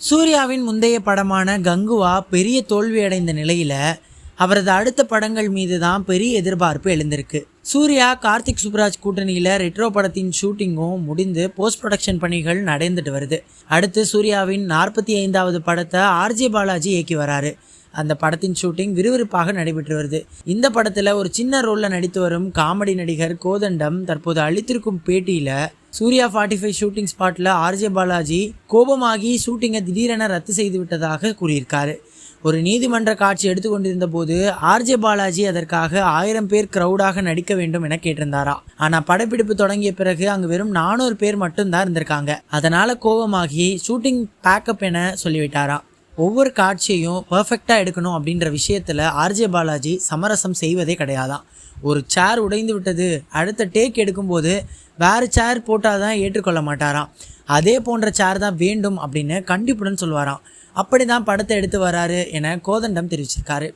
சூர்யாவின் முந்தைய படமான கங்குவா பெரிய தோல்வி அடைந்த அவரது அடுத்த படங்கள் மீது தான் பெரிய எதிர்பார்ப்பு எழுந்திருக்கு. சூர்யா கார்த்திக் சுப்ராஜ் கூட்டணியில் ரெட்ரோ படத்தின் ஷூட்டிங்கும் முடிந்து போஸ்ட் ப்ரொடக்ஷன் பணிகள் நடந்துட்டு வருது. அடுத்து சூர்யாவின் நாற்பத்தி ஐந்தாவது படத்தை ஆர்ஜே பாலாஜி இயக்கி வராரு. அந்த படத்தின் ஷூட்டிங் விறுவிறுப்பாக நடைபெற்று வருது. இந்த படத்தில் ஒரு சின்ன ரோலில் நடித்து வரும் காமெடி நடிகர் கோதண்டம் தற்போது அளித்திருக்கும் பேட்டியில் சூர்யா ஃபார்ட்டி ஃபைவ் ஷூட்டிங் ஸ்பாட்டில் ஆர்ஜே பாலாஜி கோபமாகி ஷூட்டிங்கை திடீரென ரத்து செய்து விட்டதாக கூறியிருக்காரு. ஒரு நீதிமன்ற காட்சி எடுத்துக்கொண்டிருந்த போது ஆர்ஜே பாலாஜி அதற்காக ஆயிரம் பேர் க்ரௌடாக நடிக்க வேண்டும் என கேட்டிருந்தாரா. ஆனால் படப்பிடிப்பு தொடங்கிய பிறகு அங்கு வெறும் நானூறு பேர் மட்டும்தான் இருந்திருக்காங்க. அதனால கோபமாகி ஷூட்டிங் பேக்கப் என சொல்லிவிட்டாராம் ஒவ்வொரு காட்சியையும் பர்ஃபெக்டாக எடுக்கணும் அப்படின்ற விஷயத்தில் ஆர்ஜே பாலாஜி சமரசம் செய்வதே கிடையாதான் ஒரு சேர் உடைந்து விட்டது அடுத்த டேக் எடுக்கும்போது வேறு சேர் போட்டால் தான் ஏற்றுக்கொள்ள மாட்டாராம். அதே போன்ற சேர் தான் வேண்டும் அப்படின்னு கண்டிப்புடன் சொல்வாராம். அப்படி தான் படத்தை எடுத்து வராரு என கோதண்டம் தெரிவிச்சிருக்காரு.